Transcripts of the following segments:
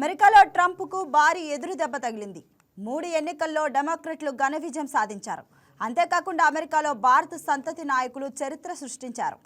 అమెరికాలో ట్రంప్కు భారీ ఎదురు దెబ్బ తగిలింది. మూడు ఎన్నికల్లో డెమోక్రట్లు ఘన విజయం సాధించారు. అంతేకాకుండా అమెరికాలో భారత సంతతి నాయకులు చరిత్ర సృష్టించారు.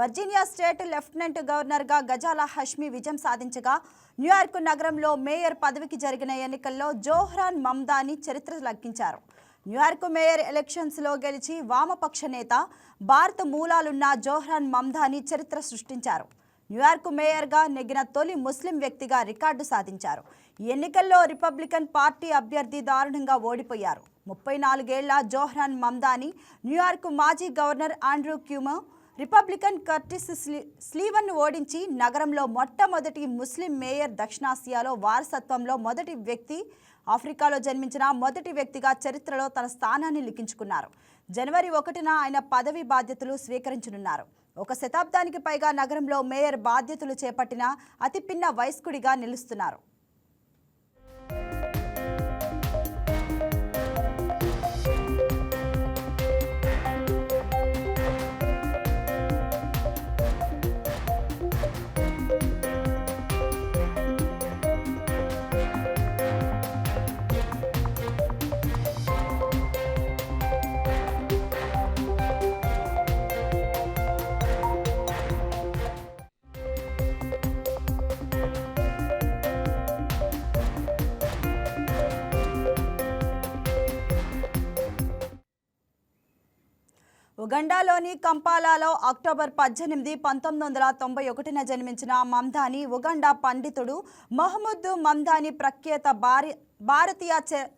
వర్జీనియా స్టేట్ లెఫ్టినెంట్ గవర్నర్గా గజాలా హష్మి విజయం సాధించగా న్యూయార్క్ నగరంలో మేయర్ పదవికి జరిగిన ఎన్నికల్లో జోహ్రాన్ మమ్దాని చరిత్ర లెక్కించారు. న్యూయార్క్ మేయర్ ఎలక్షన్స్లో గెలిచి వామపక్ష నేత భారత మూలాలున్న జోహ్రాన్ మమ్దాని చరిత్ర సృష్టించారు. న్యూయార్క్ మేయర్గా నెగ్గిన తొలి ముస్లిం వ్యక్తిగా రికార్డు సాధించారు. ఎన్నికల్లో రిపబ్లికన్ పార్టీ అభ్యర్థి దారుణంగా ఓడిపోయారు. ముప్పై నాలుగేళ్ళ జోహ్రాన్ మమ్దాని న్యూయార్క్ మాజీ governor Andrew Cuomo Republican Curtis స్లీ స్లీవన్ను ఓడించి నగరంలో మొట్టమొదటి ముస్లిం మేయర్ దక్షిణాసియాలో వారసత్వంలో మొదటి వ్యక్తి ఆఫ్రికాలో జన్మించిన మొదటి వ్యక్తిగా చరిత్రలో తన స్థానాన్ని లిఖించుకున్నారు. జనవరి ఒకటిన ఆయన పదవి బాధ్యతలు స్వీకరించనున్నారు. ఒక శతాబ్దానికి పైగా నగరంలో మేయర్ బాధ్యతలు చేపట్టిన అతి పిన్న వయస్కుడిగా నిలుస్తున్నారు. ఉగండాలోని కంపాలాలో అక్టోబర్ పద్దెనిమిది పంతొమ్మిది వందల తొంభై ఒకటిన జన్మించిన మందాని ఉగండా పండితుడు మహమ్మద్ మందాని ప్రఖ్యాత భారీ భారతీయ చ-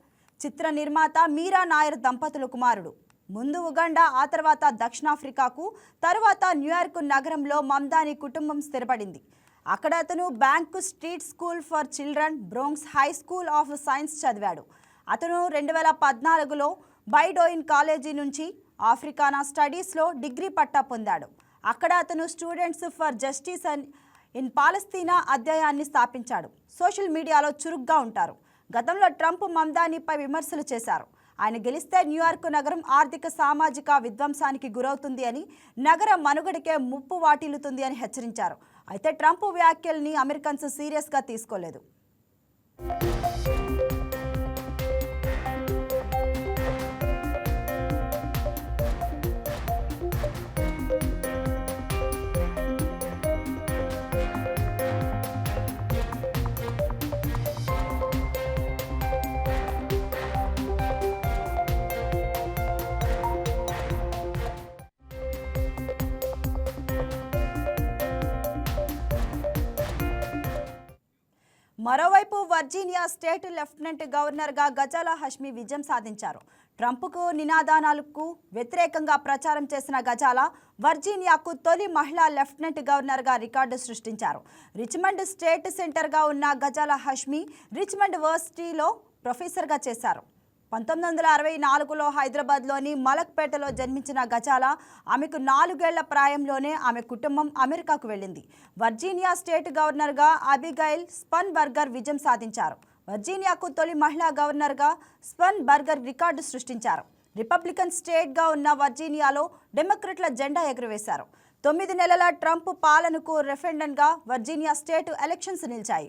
చిత్ర నిర్మాత మీరా నాయర్ దంపతుల కుమారుడు. ముందు ఉగండా ఆ తర్వాత దక్షిణాఫ్రికాకు తరువాత న్యూయార్క్ నగరంలో మందాని కుటుంబం స్థిరపడింది. అక్కడ అతను bank street school for children Bronx high school of science చదివాడు. అతను రెండు వేల పద్నాలుగులో బైడోయిన్ కాలేజీ నుంచి ఆఫ్రికానా స్టడీస్లో డిగ్రీ పట్టా పొందాడు. అక్కడ అతను students for justice and in పాలస్తీనా అధ్యాయాన్ని స్థాపించాడు. సోషల్ మీడియాలో చురుగ్గా ఉంటారు. గతంలో ట్రంప్ మమ్దానీపై విమర్శలు చేశారు. ఆయన గెలిస్తే న్యూయార్క్ నగరం ఆర్థిక సామాజిక విధ్వంసానికి గురవుతుంది అని నగర మనుగడకే ముప్పు వాటిల్లుతుంది అని హెచ్చరించారు. అయితే ట్రంప్ వ్యాఖ్యల్ని అమెరికన్స్ సీరియస్గా తీసుకోలేదు. మరోవైపు వర్జీనియా స్టేట్ లెఫ్టినెంట్ గవర్నర్గా గజాలా హష్మి విజయం సాధించారు. ట్రంప్కు నినాదానాలకు వ్యతిరేకంగా ప్రచారం చేసిన గజాలా వర్జీనియాకు తొలి మహిళా లెఫ్టినెంట్ గవర్నర్గా రికార్డు సృష్టించారు. రిచ్మండ్ స్టేట్ సెంటర్గా ఉన్న గజాలా హష్మి రిచ్మండ్ వర్సిటీలో ప్రొఫెసర్గా చేశారు. పంతొమ్మిది వందల అరవై నాలుగులో హైదరాబాద్లోని మలక్పేటలో జన్మించిన గజాల ఆమెకు నాలుగేళ్ళ ప్రాయంలోనే ఆమె కుటుంబం అమెరికాకు వెళ్ళింది. వర్జీనియా స్టేట్ గవర్నర్గా అబిగైల్ స్పన్ బర్గర్ విజయం సాధించారు. వర్జీనియాకు తొలి మహిళా గవర్నర్గా స్పన్ బర్గర్ రికార్డు సృష్టించారు. రిపబ్లికన్ స్టేట్గా ఉన్న వర్జీనియాలో డెమోక్రట్ల జెండా ఎగురవేశారు. తొమ్మిది నెలల ట్రంప్ పాలనకు రెఫెండన్గా వర్జీనియా స్టేట్ ఎలక్షన్స్ నిలిచాయి.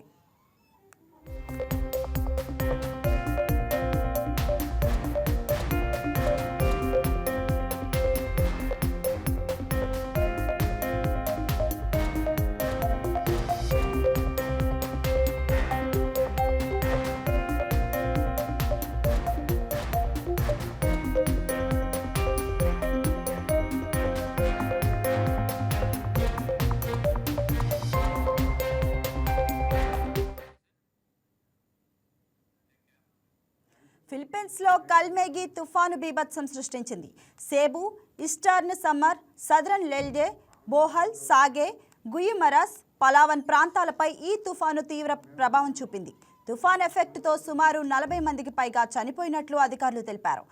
ఫిలిప్పీన్స్లో కల్మేగి తుఫాను బీభత్సం సృష్టించింది. Cebu Eastern Samar Southern Leyte Bohol సాగే గుయిమరస్ పలావన్ ప్రాంతాలపై ఈ తుఫాను తీవ్ర ప్రభావం చూపింది. తుఫాన్ ఎఫెక్ట్తో సుమారు నలభై మందికి పైగా చనిపోయినట్లు అధికారులు తెలిపారు.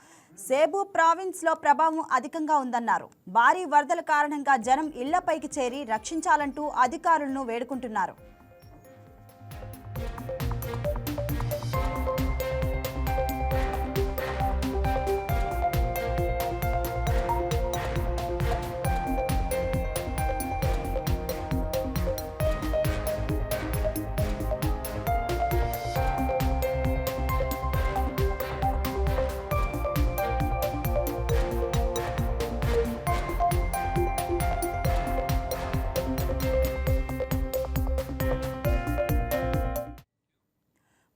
సేబు ప్రావిన్స్లో ప్రభావం అధికంగా ఉందన్నారు. భారీ వరదల కారణంగా జనం ఇళ్ళపైకి చేరి రక్షించాలంటూ అధికారులను వేడుకుంటున్నారు.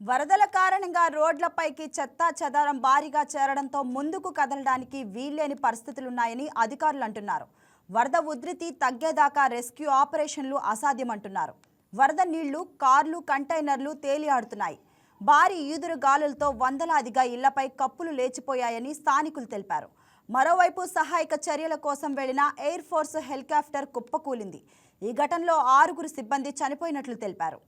వరదల కారణంగా రోడ్లపైకి చెత్త చెదారం భారీగా చేరడంతో ముందుకు కదలడానికి వీల్లేని పరిస్థితులున్నాయని అధికారులు అంటున్నారు. వరద ఉధృతి తగ్గేదాకా రెస్క్యూ ఆపరేషన్లు అసాధ్యమంటున్నారు. వరద నీళ్ళు కార్లు కంటైనర్లు తేలియాడుతున్నాయి. భారీ ఈదురు గాలులతో వందలాదిగా ఇళ్ళపై కప్పులు లేచిపోయాయని స్థానికులు తెలిపారు. మరోవైపు సహాయక చర్యల కోసం వెళ్ళిన ఎయిర్ ఫోర్స్ హెలికాప్టర్ కుప్పకూలింది. ఈ ఘటనలో ఆరుగురు సిబ్బంది చనిపోయినట్లు తెలిపారు.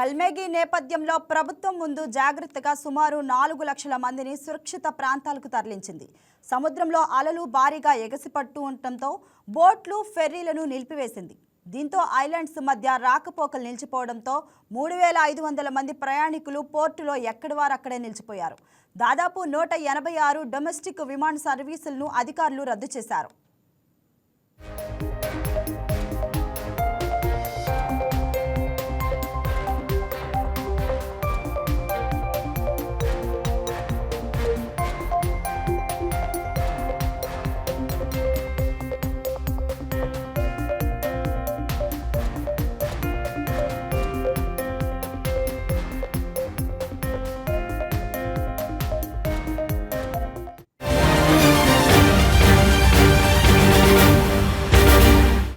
గల్మేగి నేపథ్యంలో ప్రభుత్వం ముందు జాగ్రత్తగా సుమారు నాలుగు లక్షల మందిని సురక్షిత ప్రాంతాలకు తరలించింది. సముద్రంలో అలలు భారీగా ఎగసిపట్టు ఉండటంతో బోట్లు ఫెర్రీలను నిలిపివేసింది. దీంతో ఐలాండ్స్ మధ్య రాకపోకలు నిలిచిపోవడంతో మూడు వేల ఐదు వందల మంది ప్రయాణికులు పోర్టులో ఎక్కడి వారు అక్కడే నిలిచిపోయారు. దాదాపు నూట ఎనభై ఆరు డొమెస్టిక్ విమాన సర్వీసులను అధికారులు రద్దు చేశారు.